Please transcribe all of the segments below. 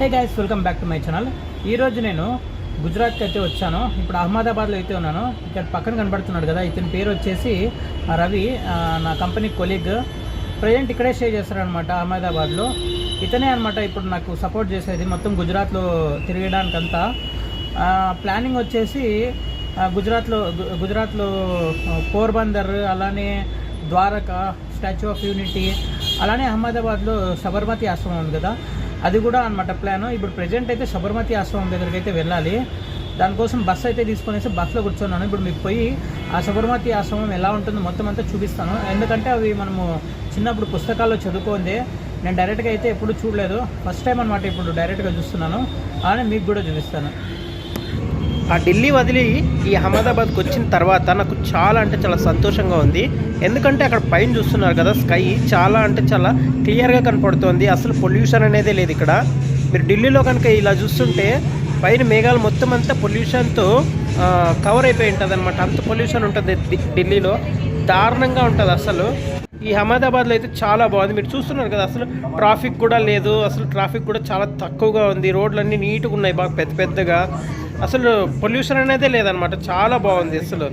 Hey guys welcome back to my channel ఈరోజు నేను గుజరాత్కి అయితే వచ్చాను. ఇప్పుడు అహ్మదాబాద్లో అయితే ఉన్నాను. ఇక్కడ పక్కన కనబడుతున్నాడు కదా ఇతని పేరు వచ్చేసి రవి నా కంపెనీ కొలీగ్ ప్రజెంట్ ఇక్కడే స్టే చేస్తారనమాట అహ్మదాబాద్లో. ఇతనే అనమాట ఇప్పుడు నాకు సపోర్ట్ చేసేది మొత్తం గుజరాత్లో తిరగడానికంతా. ప్లానింగ్ వచ్చేసి గుజరాత్లో గుజరాత్లో పోర్బందర్ అలానే ద్వారకా స్టాచ్యూ ఆఫ్ యూనిటీ అలానే అహ్మదాబాద్లో సబర్మతి ఆశ్రమం ఉంది కదా. అది కూడా అనమాట ప్లాన్ ఇప్పుడు ప్రజెంట్ అయితే సబర్మతి ఆశ్రమం దగ్గరికి అయితే వెళ్ళాలి. దానికోసం బస్సు అయితే తీసుకునేసి బస్సులో కూర్చున్నాను. ఇప్పుడు మీకు పోయి ఆ సబర్మతి ఆశ్రమం ఎలా ఉంటుందో మొత్తం అంతా చూపిస్తాను. ఎందుకంటే అవి మనము చిన్నప్పుడు పుస్తకాల్లో చదువుకుంది నేను డైరెక్ట్గా అయితే ఎప్పుడు చూడలేదు. ఫస్ట్ టైం అనమాట ఇప్పుడు డైరెక్ట్గా చూస్తున్నాను. అని మీకు కూడా చూపిస్తాను. ఆ ఢిల్లీ వదిలి ఈ అహ్మదాబాద్కి వచ్చిన తర్వాత నాకు చాలా అంటే చాలా సంతోషంగా ఉంది. ఎందుకంటే అక్కడ పైన చూస్తున్నారు కదా స్కై చాలా అంటే చాలా క్లియర్గా కనపడుతుంది. అసలు పొల్యూషన్ అనేది లేదు ఇక్కడ. మీరు ఢిల్లీలో కనుక ఇలా చూస్తుంటే పైన మేఘాలు మొత్తం అంతా పొల్యూషన్తో కవర్ అయిపోయి ఉంటుంది అనమాట అంత పొల్యూషన్ ఉంటుంది ఢిల్లీలో. దారుణంగా ఉంటుంది అసలు. ఈ అహ్మదాబాద్లో అయితే చాలా బాగుంది. మీరు చూస్తున్నారు కదా అసలు ట్రాఫిక్ కూడా లేదు. అసలు ట్రాఫిక్ కూడా చాలా తక్కువగా ఉంది. రోడ్లన్నీ నీట్గా ఉన్నాయి బాగా పెద్ద పెద్దగా. అసలు పొల్యూషన్ అనేది లేదనమాట చాలా బాగుంది అసలు.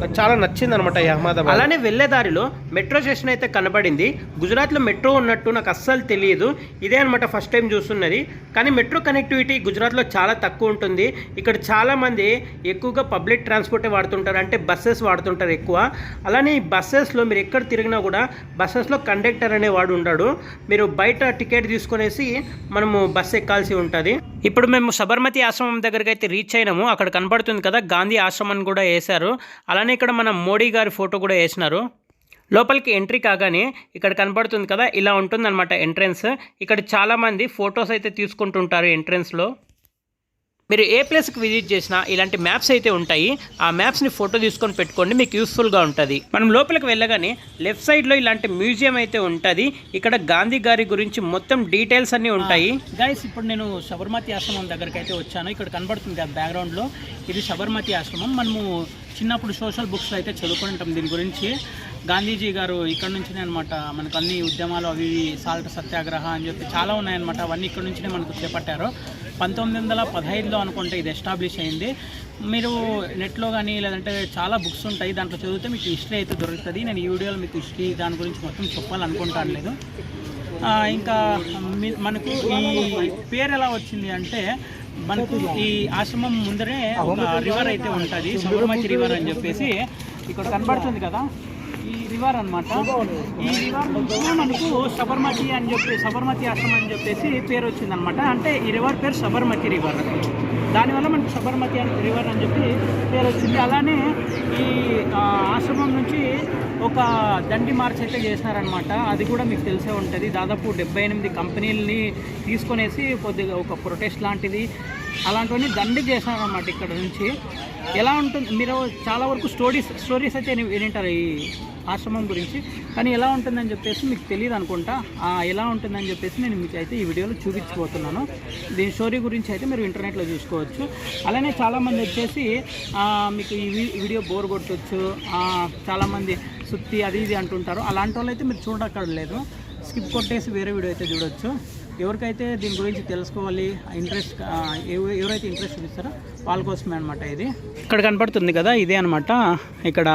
నాకు చాలా నచ్చింది అనమాట ఈ అహ్మదాబాద్. అలానే వెళ్ళే దారిలో మెట్రో స్టేషన్ అయితే కనబడింది. గుజరాత్లో మెట్రో ఉన్నట్టు నాకు అస్సలు తెలియదు ఇదే అనమాట ఫస్ట్ టైం చూస్తున్నది. కానీ మెట్రో కనెక్టివిటీ గుజరాత్లో చాలా తక్కువ ఉంటుంది. ఇక్కడ చాలా మంది ఎక్కువగా పబ్లిక్ ట్రాన్స్పోర్టే వాడుతుంటారు. అంటే బస్సెస్ వాడుతుంటారు ఎక్కువ. అలానే ఈ బస్సెస్లో మీరు ఎక్కడ తిరిగినా కూడా బస్సెస్లో కండక్టర్ అనేవాడు ఉంటాడు. మీరు బయట టికెట్ తీసుకునేసి మనము బస్సు ఎక్కాల్సి ఉంటుంది. ఇప్పుడు మేము సబర్మతి ఆశ్రమం దగ్గరికి అయితే రీచ్ అయినాము. అక్కడ కనబడుతుంది కదా గాంధీ ఆశ్రమం కూడా వేశారు. అలానే ఇక్కడ మన మోడీ గారి ఫోటో కూడా వేసినారు. లోపలికి ఎంట్రీ కాగానే ఇక్కడ కనబడుతుంది కదా ఇలా ఉంటుందన్నమాట ఎంట్రన్స్. ఇక్కడ చాలామంది ఫొటోస్ అయితే తీసుకుంటుంటారు ఎంట్రన్స్లో. మీరు ఏ ప్లేస్కి విజిట్ చేసినా ఇలాంటి మ్యాప్స్ అయితే ఉంటాయి. ఆ మ్యాప్స్ని ఫోటో తీసుకొని పెట్టుకోండి మీకు యూస్ఫుల్గా ఉంటుంది. మనం లోపలికి వెళ్ళగానే లెఫ్ట్ సైడ్లో ఇలాంటి మ్యూజియం అయితే ఉంటుంది. ఇక్కడ గాంధీ గారి గురించి మొత్తం డీటెయిల్స్ అన్నీ ఉంటాయి. గైస్ ఇప్పుడు నేను సబర్మతి ఆశ్రమం దగ్గరికి అయితే వచ్చాను. ఇక్కడ కనబడుతుంది ఆ బ్యాక్గ్రౌండ్లో. ఇది సబర్మతి ఆశ్రమం. మనము చిన్నప్పుడు సోషల్ బుక్స్లో అయితే చదువుకుంటాం దీని గురించి. గాంధీజీ గారు ఇక్కడ నుంచినే అనమాట మనకు అన్ని ఉద్యమాలు అవి ఇవి సాల్ట్ సత్యాగ్రహ అని చెప్పి చాలా ఉన్నాయన్నమాట. అవన్నీ ఇక్కడ నుంచినే మనకు చేపట్టారు. పంతొమ్మిది వందల పదహైదులో అనుకుంటే ఇది ఎస్టాబ్లిష్ అయింది. మీరు నెట్లో కానీ లేదంటే చాలా బుక్స్ ఉంటాయి. దాంట్లో చదివితే మీకు హిస్టరీ అయితే దొరుకుతుంది. నేను ఈ వీడియోలో మీకు హిస్టరీ దాని గురించి మొత్తం చెప్పాలనుకుంటాను లేదు ఇంకా మీ- మనకు ఈ పేరు ఎలా వచ్చింది అంటే మనకు ఈ ఆశ్రమం ముందరే ఒక రివర్ అయితే ఉంటుంది. సబర్మతి రివర్ అని చెప్పేసి ఇక్కడ కనబడుతుంది కదా. ఈ రివర్ అనమాట ఈ రివర్ నుంచి మనకు సబర్మతి అని చెప్పి సబర్మతి ఆశ్రమం అని చెప్పేసి పేరు వచ్చింది అనమాట అంటే ఈ రివర్ పేరు సబర్మతి రివర్ దానివల్ల మనకు సబర్మతి అని రివర్ అని చెప్పి పేరు వచ్చింది. అలానే ఈ ఆశ్రమం నుంచి ఒక దండి మార్చ్ అయితే చేసినారనమాట అది కూడా మీకు తెలిసే ఉంటుంది. దాదాపు డెబ్బై ఎనిమిది కంపెనీలని తీసుకొనేసి కొద్దిగా ఒక ప్రొటెస్ట్ లాంటిది. అలాంటివన్నీ దండి చేసినారనమాట ఇక్కడ నుంచి. ఎలా ఉంటుంది మీరు చాలా వరకు స్టోరీస్ స్టోరీస్ అయితే విని- వినింటారు ఈ ఆశ్రమం గురించి. కానీ ఎలా ఉంటుందని చెప్పేసి మీకు తెలియదు అనుకుంటా. ఎలా ఉంటుందని చెప్పేసి నేను మీకు అయితే ఈ వీడియోలో చూపించబోతున్నాను. దీని స్టోరీ గురించి అయితే మీరు ఇంటర్నెట్లో చూసుకోవచ్చు. అలానే చాలామంది వచ్చేసి మీకు ఈ వీడియో బోర్ కొట్టవచ్చు చాలామంది సుత్తి అది ఇది అంటుంటారు. అలాంటి వాళ్ళు అయితే మీరు చూడక్కర్లేదు. స్కిప్ కొట్టేసి వేరే వీడియో అయితే చూడొచ్చు. ఎవరికైతే దీని గురించి తెలుసుకోవాలి ఇంట్రెస్ట్ ఎవరైతే ఇంట్రెస్ట్ చూపిస్తారో వాళ్ళ కోసమే అనమాట ఇది. ఇక్కడ కనపడుతుంది కదా ఇదే అనమాట ఇక్కడ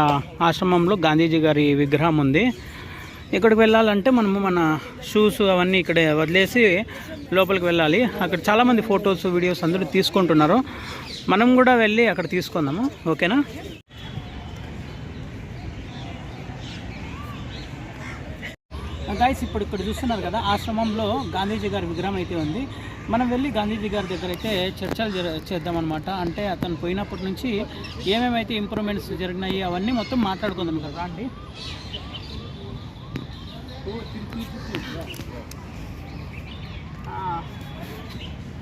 ఆశ్రమంలో గాంధీజీ గారి విగ్రహం ఉంది. ఇక్కడికి వెళ్ళాలంటే మనము మన షూస్ అవన్నీ ఇక్కడ వదిలేసి లోపలికి వెళ్ళాలి. అక్కడ చాలామంది ఫొటోస్ వీడియోస్ అందరూ తీసుకుంటున్నారు. మనం కూడా వెళ్ళి అక్కడ తీసుకుందాము. ఓకేనా? గాయస్ ఇప్పుడు ఇక్కడ చూస్తున్నారు కదా ఆశ్రమంలో గాంధీజీ గారి విగ్రహం అయితే ఉంది. మనం వెళ్ళి గాంధీజీ గారి దగ్గర అయితే చర్చలు చేద్దామన్నమాట. అంటే అతను పోయినప్పటి నుంచి ఏమేమైతే ఇంప్రూవ్మెంట్స్ జరిగినాయి అవన్నీ మొత్తం మాట్లాడుకుందాం కదా. అండి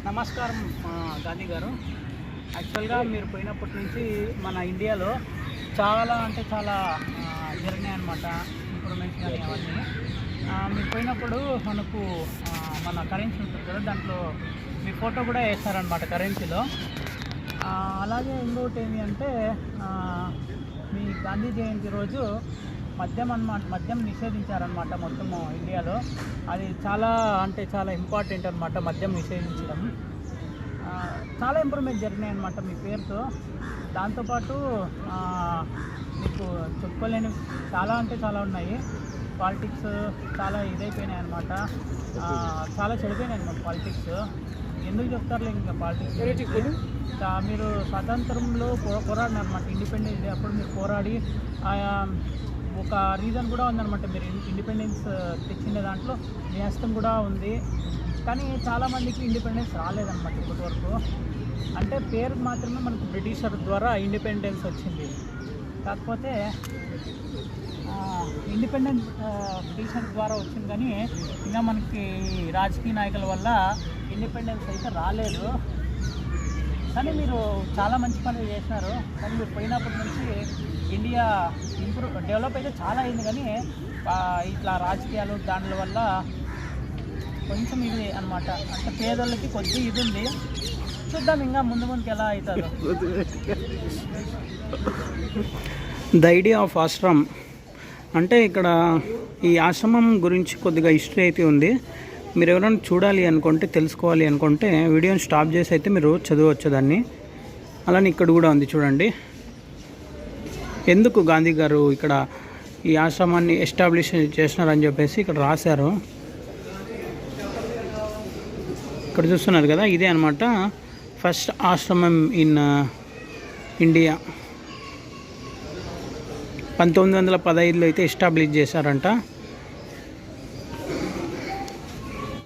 నమస్కారం గాంధీ గారు. యాక్చువల్గా మీరు పోయినప్పటి నుంచి మన ఇండియాలో చాలా అంటే చాలా జరిగినాయి అనమాట ఇంప్రూవ్మెంట్స్ కానీ అవన్నీ. మీరు పోయినప్పుడు మనకు మన కరెన్సీ ఉంటుంది కదా దాంట్లో మీ ఫోటో కూడా వేస్తారనమాట కరెన్సీలో అలాగే ఇంకొకటి ఏంటి అంటే మీ గాంధీ జయంతి రోజు మద్యం అన్నమాట మద్యం నిషేధించారనమాట మొత్తం ఇండియాలో. అది చాలా అంటే చాలా ఇంపార్టెంట్ అనమాట మద్యం నిషేధించడం. చాలా ఇంప్రూవ్మెంట్ జరిగినాయి అనమాట మీ పేరుతో. దాంతోపాటు మీకు చెప్పుకోలేని చాలా అంటే చాలా ఉన్నాయి. పాలిటిక్స్ చాలా ఇదైపోయినాయి అనమాట చాలా చెడిపోయినాయి అనమాట పాలిటిక్స్ ఎందుకు చెప్తారులే ఇంకా పాలిటిక్స్ మీరు స్వతంత్రంలో పోరాడినారు అనమాట ఇండిపెండెన్స్ డే. అప్పుడు మీరు పోరాడి ఆ, ఒక రీజన్ కూడా ఉందన్నమాట మీరు ఇండిపెండెన్స్ తెచ్చిన దాంట్లో. మీ హస్తం కూడా ఉంది. కానీ చాలామందికి ఇండిపెండెన్స్ రాలేదన్నమాట ఇప్పటి వరకు. అంటే పేరు మాత్రమే మనకు బ్రిటిషర్ ద్వారా ఇండిపెండెన్స్ వచ్చింది. కాకపోతే ఇండిపెండెన్స్ పిటిషన్ ద్వారా వచ్చింది కానీ ఇంకా మనకి రాజకీయ నాయకుల వల్ల ఇండిపెండెన్స్ అయితే రాలేదు. కానీ మీరు చాలా మంచి పనులు చేసినారు. కానీ మీరు పోయినప్పటి నుంచి ఇండియా ఇంప్రూవ్ డెవలప్ అయితే చాలా అయింది కానీ ఇట్లా రాజకీయాలు దాని వల్ల కొంచెం ఇది అనమాట అంటే పేదోళ్ళకి కొద్ది ఇది ఉంది. చూద్దాం ఇంకా ముందు ముందుకు ఎలా అవుతుందో. ద ఐడియా ఆఫ్ ఆశ్రమ్ అంటే ఇక్కడ ఈ ఆశ్రమం గురించి కొద్దిగా హిస్టరీ అయితే ఉంది. మీరు ఎవరైనా చూడాలి అనుకుంటే తెలుసుకోవాలి అనుకుంటే వీడియోని స్టాప్ చేసి అయితే మీరు చదవచ్చు దాన్ని. అలానే ఇక్కడ కూడా ఉంది చూడండి. ఎందుకు గాంధీ గారు ఇక్కడ ఈ ఆశ్రమాన్ని ఎస్టాబ్లిష్ చేసినారని చెప్పేసి ఇక్కడ రాశారు. ఇక్కడ చూస్తున్నారు కదా ఇదే అనమాట ఫస్ట్ ఆశ్రమం ఇన్ ఇండియా uh, పంతొమ్మిది వందల పదహైదులో అయితే ఎస్టాబ్లిష్ చేశారంట.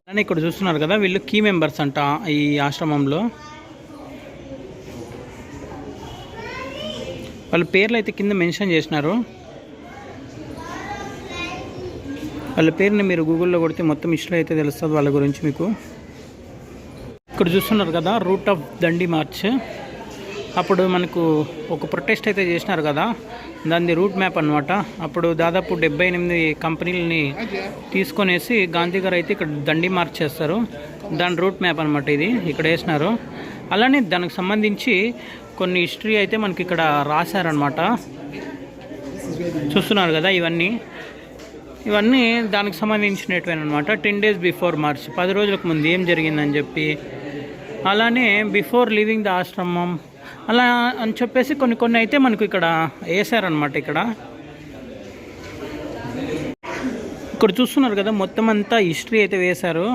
అలానే ఇక్కడ చూస్తున్నారు కదా వీళ్ళు కీ మెంబర్స్ అంట ఈ ఆశ్రమంలో. వాళ్ళ పేర్లు అయితే కింద మెన్షన్ చేసినారు. వాళ్ళ పేరుని మీరు గూగుల్లో కొడితే మొత్తం హిస్టరీ అయితే తెలుస్తుంది వాళ్ళ గురించి మీకు. ఇక్కడ చూస్తున్నారు కదా రూట్ ఆఫ్ దండి మార్చ్ అప్పుడు మనకు ఒక ప్రొటెస్ట్ అయితే చేసినారు కదా దాని రూట్ మ్యాప్ అనమాట అప్పుడు దాదాపు డెబ్బై ఎనిమిది కంపెనీలని తీసుకొనేసి గాంధీ గారు అయితే ఇక్కడ దండి మార్చ్ చేస్తారు. దాని రూట్ మ్యాప్ అనమాట ఇది ఇక్కడ వేసినారు. అలానే దానికి సంబంధించి కొన్ని హిస్టరీ అయితే మనకి ఇక్కడ రాశారనమాట చూస్తున్నారు కదా ఇవన్నీ. ఇవన్నీ దానికి సంబంధించినటువన్నమాట టెన్ డేస్ బిఫోర్ మార్చ్ పది రోజులకు ముందు ఏం జరిగిందని చెప్పి. అలానే బిఫోర్ లీవింగ్ ద ఆశ్రమం అలా అని చెప్పేసి కొన్ని కొన్ని అయితే మనకు ఇక్కడ వేసారనమాట ఇక్కడ. ఇక్కడ చూస్తున్నారు కదా మొత్తం అంతా హిస్టరీ అయితే వేశారు.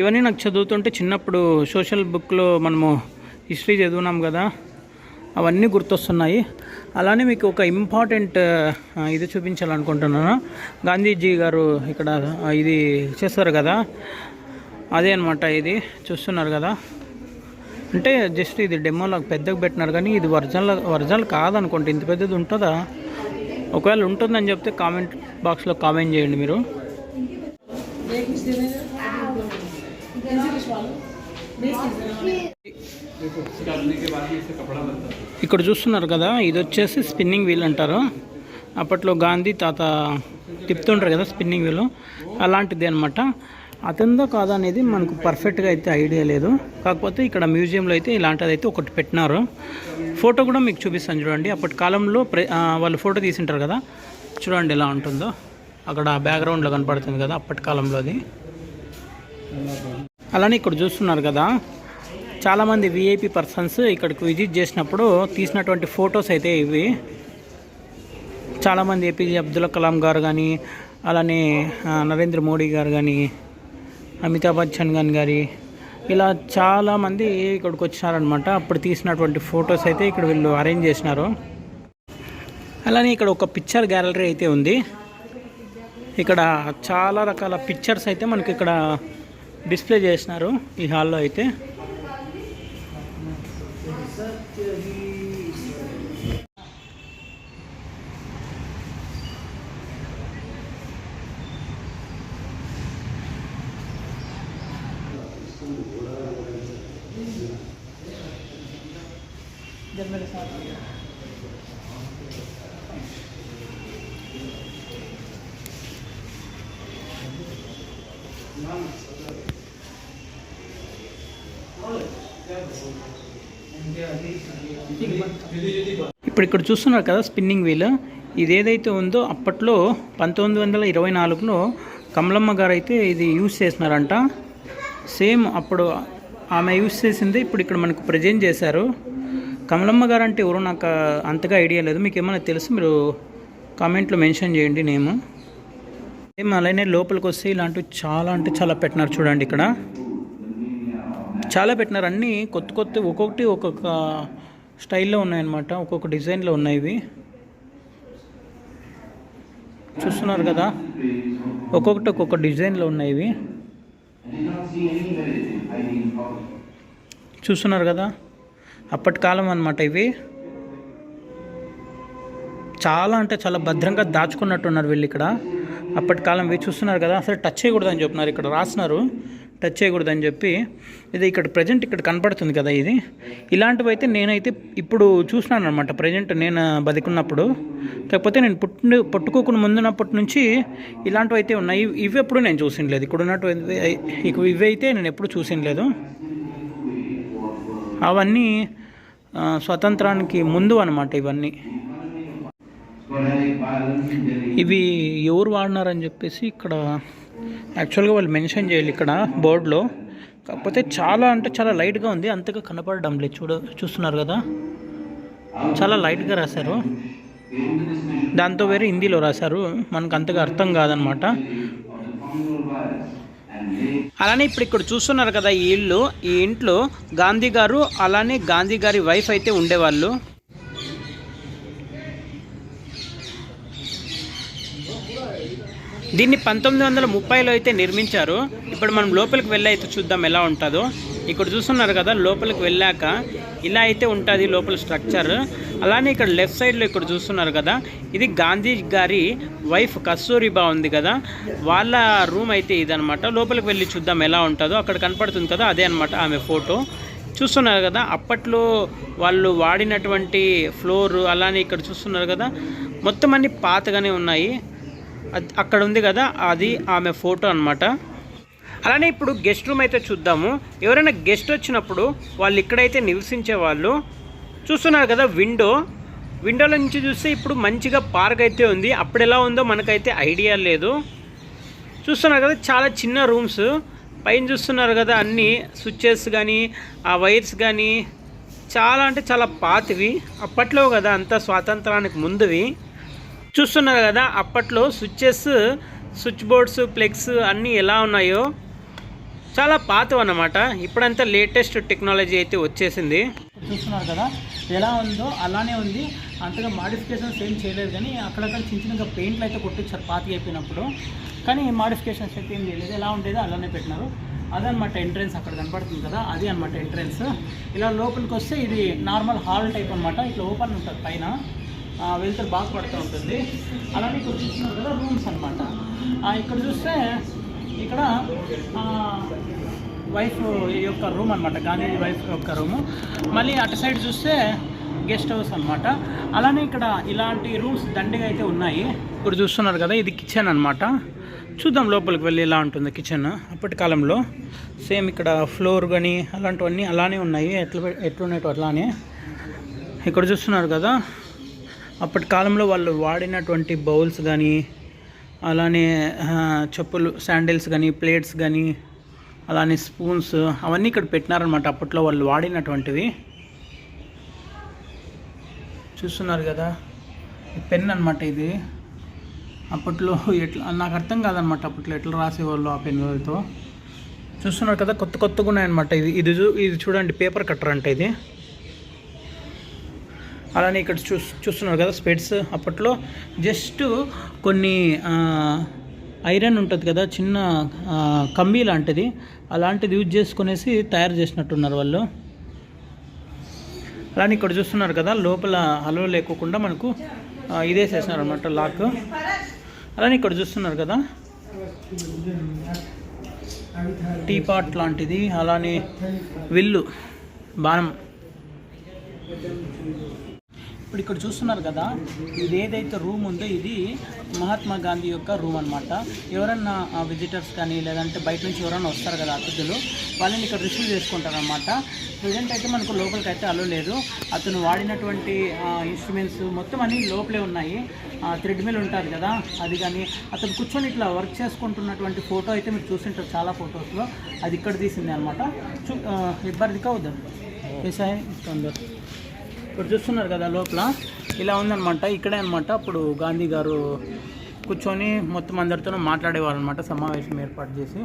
ఇవన్నీ నాకు చదువుతుంటే చిన్నప్పుడు సోషల్ బుక్లో మనము హిస్టరీ చదివినాం కదా అవన్నీ గుర్తొస్తున్నాయి. అలానే మీకు ఒక ఇంపార్టెంట్ ఇది చూపించాలనుకుంటున్నాను. గాంధీజీ గారు ఇక్కడ ఇది చేస్తారు కదా అదే అనమాట ఇది చూస్తున్నారు కదా. అంటే జస్ట్ ఇది డెమోలో పెద్దగా పెట్టినారు కానీ ఇది ఒరిజినల్ ఒరిజినల్ కాదనుకోండి. ఇంత పెద్దది ఉంటుందా? ఒకవేళ ఉంటుందని చెప్తే కామెంట్ బాక్స్లో కామెంట్ చేయండి మీరు. ఇక్కడ చూస్తున్నారు కదా ఇది వచ్చేసి స్పిన్నింగ్ వీల్ అంటారు. అప్పట్లో గాంధీ తాత తిప్పుతుంటారు కదా స్పిన్నింగ్ వీలు అలాంటిది అనమాట అతనిదో కాదా అనేది మనకు పర్ఫెక్ట్గా అయితే ఐడియా లేదు. కాకపోతే ఇక్కడ మ్యూజియంలో అయితే ఇలాంటిది అయితే ఒకటి పెట్టినారు. ఫోటో కూడా మీకు చూపిస్తాను చూడండి. అప్పటి కాలంలో వాళ్ళు ఫోటో తీసింటారు కదా? చూడండి ఎలా ఉంటుందో. అక్కడ బ్యాక్గ్రౌండ్లో కనపడుతుంది కదా అప్పటి కాలంలో అది. అలానే ఇక్కడ చూస్తున్నారు కదా. చాలామంది విఐపి పర్సన్స్ ఇక్కడికి విజిట్ చేసినప్పుడు తీసినటువంటి ఫొటోస్ అయితే ఇవి. చాలామంది ఏపీజే అబ్దుల్ కలాం గారు కానీ అలానే నరేంద్ర మోడీ గారు కానీ అమితాబ్ బచ్చన్ గాని గారి. ఇలా చాలామంది ఇక్కడికి వచ్చినారనమాట అప్పుడు తీసినటువంటి ఫొటోస్ అయితే ఇక్కడ వీళ్ళు అరేంజ్ చేసినారు. అలానే ఇక్కడ ఒక పిక్చర్ గ్యాలరీ అయితే ఉంది. ఇక్కడ చాలా రకాల పిక్చర్స్ అయితే మనకి ఇక్కడ డిస్ప్లే చేసినారు ఈ హాల్లో అయితే. ఇప్పుడు ఇక్కడ చూస్తున్నారు కదా స్పిన్నింగ్ వీల్. ఏదైతే ఉందో అప్పట్లో పంతొమ్మిది వందల ఇరవై నాలుగులో కమలమ్మ గారు అయితే ఇది యూజ్ చేసినారంట సేమ్ అప్పుడు ఆమె యూజ్ చేసింది ఇప్పుడు ఇక్కడ మనకు ప్రజెంట్ చేశారు. కమలమ్మ గారు అంటే ఎవరో నాకు అంతగా ఐడియా లేదు. మీకు ఏమైనా తెలుసు? మీరు కామెంట్లో మెన్షన్ చేయండి నేము. సేమ్ అలానే లోపలికి వస్తే ఇలాంటివి చాలా అంటే చాలా పెట్టినారు చూడండి ఇక్కడ. చాలా పెట్టినారు. అన్నీ కొత్త కొత్త ఒక్కొక్కటి ఒక్కొక్క స్టైల్లో ఉన్నాయన్నమాట. ఒక్కొక్క డిజైన్లో ఉన్నాయి ఇవి. చూస్తున్నారు కదా? ఒక్కొక్కటి ఒక్కొక్క డిజైన్లో ఉన్నాయి ఇవి. చూస్తున్నారు కదా? అప్పటి కాలం అనమాట ఇవి. చాలా అంటే చాలా భద్రంగా దాచుకున్నట్టున్నారు వీళ్ళు ఇక్కడ. అప్పటి కాలం ఇవి చూస్తున్నారు కదా అసలు టచ్ చేయకూడదని చెప్తున్నారు ఇక్కడ రాస్తున్నారు టచ్ చేయకూడదని చెప్పి ఇది ఇక్కడ ప్రజెంట్ ఇక్కడ కనపడుతుంది కదా ఇది. ఇలాంటివి అయితే నేనైతే ఇప్పుడు చూసినాను అనమాట ప్రజెంట్ నేను బతికున్నప్పుడు. కాకపోతే నేను పుట్టు పుట్టుకోకుండా ముందున్నప్పటి నుంచి ఇలాంటివి అయితే ఉన్నాయి. ఇవి- ఎప్పుడు నేను చూసిండలేదు. ఇక్కడ ఉన్నట్టు ఇవి అయితే నేను ఎప్పుడు చూసిండలేదు. అవన్నీ స్వతంత్రానికి ముందు అనమాట ఇవన్నీ. ఇవి ఎవరు వాడినారని చెప్పేసి ఇక్కడ యాక్చువల్గా వాళ్ళు మెన్షన్ చేయాలి ఇక్కడ బోర్డులో. కాకపోతే చాలా అంటే చాలా లైట్గా ఉంది అంతగా కనపడడం లేదు. చూడ చూస్తున్నారు కదా? చాలా లైట్గా రాశారు. దాంతో వేరే హిందీలో రాశారు. మనకు అంతగా అర్థం కాదనమాట అలానే ఇప్పుడు ఇక్కడ చూస్తున్నారు కదా ఈ ఇల్లు. ఈ ఇంట్లో గాంధీ గారు అలానే గాంధీ గారి వైఫ్ అయితే ఉండేవాళ్ళు. దీన్ని పంతొమ్మిది వందల ముప్పైలో అయితే నిర్మించారు. ఇప్పుడు మనం లోపలికి వెళ్ళి అయితే చూద్దాం ఎలా ఉంటుందో. ఇక్కడ చూస్తున్నారు కదా లోపలికి వెళ్ళాక ఇలా అయితే ఉంటుంది లోపల స్ట్రక్చర్. అలానే ఇక్కడ లెఫ్ట్ సైడ్లో ఇక్కడ చూస్తున్నారు కదా ఇది గాంధీ గారి వైఫ్ కస్తూరిబా ఉంది కదా. వాళ్ళ రూమ్ అయితే ఇదనమాట లోపలికి వెళ్ళి చూద్దాం ఎలా ఉంటుందో. అక్కడ కనపడుతుంది కదా అదే అనమాట ఆమె ఫోటో. చూస్తున్నారు కదా అప్పట్లో వాళ్ళు వాడినటువంటి ఫ్లోర్ అలానే ఇక్కడ చూస్తున్నారు కదా. మొత్తం అన్ని పాతగానే ఉన్నాయి. అక్కడ ఉంది కదా అది ఆమె ఫోటో అన్నమాట. అలానే ఇప్పుడు గెస్ట్ రూమ్ అయితే చూద్దాము. ఎవరైనా గెస్ట్ వచ్చినప్పుడు వాళ్ళు ఇక్కడైతే నివసించే వాళ్ళు చూస్తున్నారు కదా విండో. విండోలో నుంచి చూస్తే ఇప్పుడు మంచిగా పార్క్ అయితే ఉంది. అప్పుడు ఎలా ఉందో మనకైతే ఐడియా లేదు. చూస్తున్నారు కదా చాలా చిన్న రూమ్స్. పైన చూస్తున్నారు కదా అన్ని స్విచ్చెస్ కానీ ఆ వైర్స్ కానీ చాలా అంటే చాలా పాతవి. అప్పట్లో కదా అంతా స్వాతంత్రానికి ముందువి. చూస్తున్నారు కదా అప్పట్లో స్విచ్చెస్ స్విచ్ బోర్డ్స్ ప్లగ్స్ అన్నీ ఎలా ఉన్నాయో చాలా పాతవి అన్నమాట. ఇప్పుడంతా లేటెస్ట్ టెక్నాలజీ అయితే వచ్చేసింది. చూస్తున్నారు కదా ఎలా ఉందో అలానే ఉంది. అంతగా మాడిఫికేషన్స్ ఏం చేయలేదు కానీ అక్కడక్కడ చిన్న చిన్నగా పెయింట్లు అయితే కొట్టించారు పాతి అయిపోయినప్పుడు. కానీ మాడిఫికేషన్స్ అయితే ఏం చేయలేదు. ఎలా ఉండేదో అలానే పెట్టినారు. అదనమాట ఎంట్రెన్స్ అక్కడ కనపడుతుంది కదా అది అనమాట ఎంట్రెన్స్ ఇలా లోపలికి వస్తే ఇది నార్మల్ హాల్ టైప్ అనమాట ఇట్లా ఓపెన్ ఉంటుంది పైన. వెళ్తురు బాగా పడుతూ ఉంటుంది. అలానే ఇక్కడ చూస్తున్నారు కదా రూమ్స్ అనమాట ఇక్కడ చూస్తే ఇక్కడ వైఫ్ యొక్క రూమ్ అనమాట గాంధీజీ వైఫ్ యొక్క రూము మళ్ళీ అటు సైడ్ చూస్తే గెస్ట్ హౌస్ అనమాట అలానే ఇక్కడ ఇలాంటి రూమ్స్ దండిగా అయితే ఉన్నాయి. ఇప్పుడు చూస్తున్నారు కదా ఇది కిచెన్ అన్నమాట. చూద్దాం లోపలికి వెళ్ళి ఎలా ఉంటుంది కిచెన్ అప్పటి కాలంలో సేమ్ ఇక్కడ ఫ్లోర్ కానీ అలాంటివన్నీ అలానే ఉన్నాయి. ఎట్లా పె- ఎట్లున్నాయో అట్లానే. ఇక్కడ చూస్తున్నారు కదా అప్పటి కాలంలో వాళ్ళు వాడినటువంటి బౌల్స్ కానీ అలానే చెప్పులు శాండిల్స్ కానీ ప్లేట్స్ కానీ అలానే స్పూన్స్ అవన్నీ ఇక్కడ పెట్టినారనమాట అప్పట్లో వాళ్ళు వాడినటువంటివి. చూస్తున్నారు కదా పెన్ అనమాట ఇది. అప్పట్లో ఎట్లా నాకు అర్థం కాదనమాట అప్పట్లో ఎట్లా రాసేవాళ్ళు ఆ పెన్నులతో చూస్తున్నారు కదా కొత్త కొత్తగా ఉన్నాయన్నమాట ఇది ఇది చూ ఇది చూడండి పేపర్ కట్టర్ అంటే ఇది. అలానే ఇక్కడ చూ చూస్తున్నారు కదా స్పెడ్స్ అప్పట్లో. జస్ట్ కొన్ని ఐరన్ ఉంటుంది కదా చిన్న కమ్మీ లాంటిది. అలాంటిది యూజ్ చేసుకునేసి తయారు చేసినట్టున్నారు వాళ్ళు. అలానే ఇక్కడ చూస్తున్నారు కదా లోపల హలో లేకోకుండా మనకు ఇదే చేసినారు అనమాట లాక్. అలానే ఇక్కడ చూస్తున్నారు కదా టీ పాట్ లాంటిది అలానే విల్లు బాణం. ఇప్పుడు ఇక్కడ చూస్తున్నారు కదా ఇది ఏదైతే రూమ్ ఉందో ఇది మహాత్మా గాంధీ యొక్క రూమ్ అనమాట ఎవరన్నా విజిటర్స్ కానీ లేదంటే బయట నుంచి ఎవరైనా వస్తారు కదా అతిథులు వాళ్ళని ఇక్కడ రిసీవ్ చేసుకుంటారు అనమాట ప్రజెంట్ అయితే మనకు లోపలికి అయితే అలో లేదు. అతను వాడినటువంటి ఇన్స్ట్రుమెంట్స్ మొత్తం అన్ని లోపలే ఉన్నాయి. థ్రెడ్ మిల్ ఉంటుంది కదా అది కానీ అతను కూర్చొని ఇట్లా వర్క్ చేసుకుంటున్నటువంటి ఫోటో అయితే మీరు చూసింటారు చాలా ఫొటోస్లో అది ఇక్కడ తీసింది అనమాట చూ ఇబ్బరు దిక్కవద్దు ఏసాయ్ అందరు ఇప్పుడు చూస్తున్నారు కదా లోపల. ఇలా ఉందన్నమాట ఇక్కడే అనమాట అప్పుడు గాంధీ గారు కూర్చొని మొత్తం అందరితోనూ మాట్లాడేవారు అనమాట సమావేశం ఏర్పాటు చేసి.